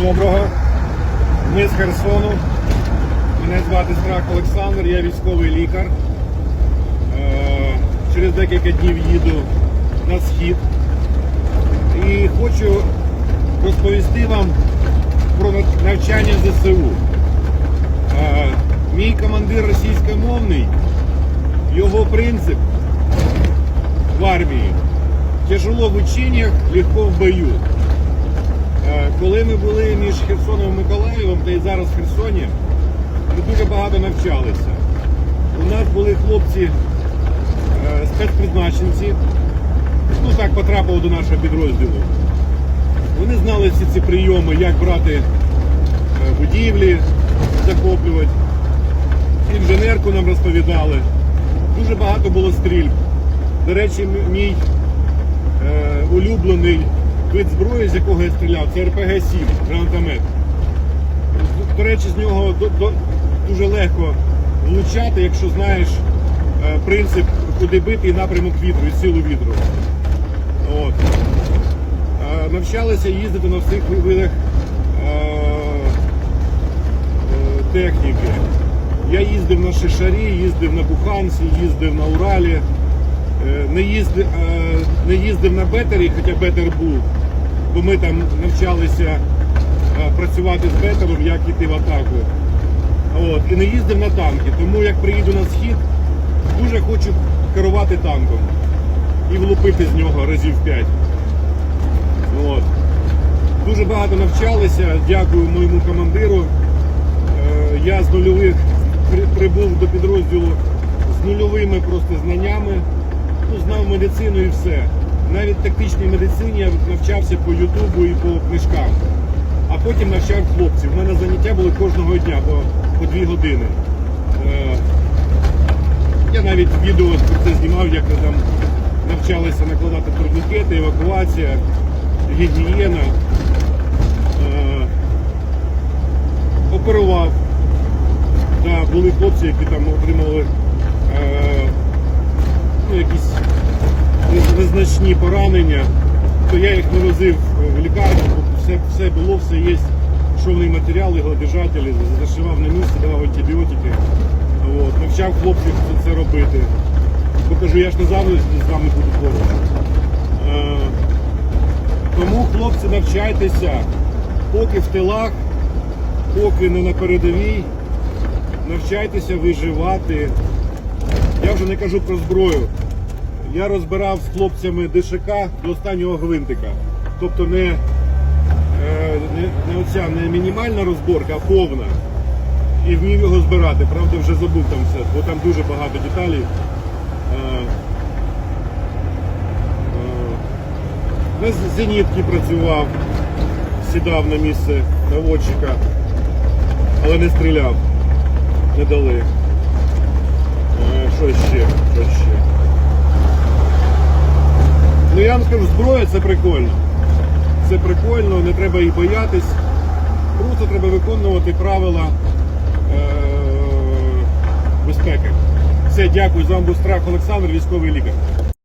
доброго. Ми з Херсону. Мене звати Страх Олександр, я військовий лікар. Е, Через декілька днів їду на схід. І хочу розповісти вам про навчання ЗСУ. Е, Мій командир російськомовний, його принцип в армії тяжело в учениях, легко в бою. Е, Коли ми були між Херсоном і Миколаєвом, та і зараз в Херсоні, ми дуже багато навчалися. У нас були хлопці е, спецпризначенці, ну так потрапили до нашого підрозділу. Вони знали всі ці прийоми, як брати е, будівлі, захоплювати. Інженерку нам розповідали. Дуже багато було стрільб. До речі, мій е, улюблений вид зброї, з якого я стріляв, це РПГ-7, гранатомет. До речі, з нього до- до- дуже легко влучати, якщо знаєш е, принцип, куди бити і напрямок вітру, і силу вітру. От. Е, Навчалися їздити на всіх видах е, техніки. Я їздив на Шишарі, їздив на Буханці, їздив на Уралі. Не їздив, не їздив на Бетері, хоча Бетер був, бо ми там навчалися е, працювати з Бетером, як йти в атаку. От. І не їздив на танки. Тому як приїду на схід, дуже хочу керувати танком і влупити з нього разів 5. От. Дуже багато навчалися. Дякую моєму командиру. Е, Я з нульових прибув до підрозділу з нульовими просто знаннями. Ну, знав медицину і все. Навіть тактичній медицині я навчався по Ютубу і по книжкам. А потім навчав хлопців. У мене заняття були кожного дня по, по дві години. Е, Я навіть відео про це знімав, як ми там навчалися накладати турнікети, евакуація, гігієна. Е, Оперував. Да, були хлопці, які там отримали е, ну, якісь незначні поранення, то я їх не в лікарню, все, все було, все є. Шовний матеріал, йогодержателі, зашивав на місці, давав антибіотики. От, навчав хлопців це, це робити. Бо кажу, я ж не завжди з вами буду поруч. Е, тому, хлопці, навчайтеся, поки в тилах, поки не на передовій, навчайтеся виживати. Я вже не кажу про зброю. Я розбирав з хлопцями ДШК до останнього гвинтика. Тобто не, е, не, не оця не мінімальна розборка, а повна. І вмів його збирати. Правда, вже забув там все, бо там дуже багато деталей. Е, е, на зенітки працював, сідав на місце наводчика, але не стріляв, не дали. Е, Що ще? Що ще? Ну я вам скажу, зброя це прикольно. Це прикольно, не треба їх боятись. Просто треба виконувати правила е- безпеки. Все, дякую. За вам був Страх Олександр, військовий лікар.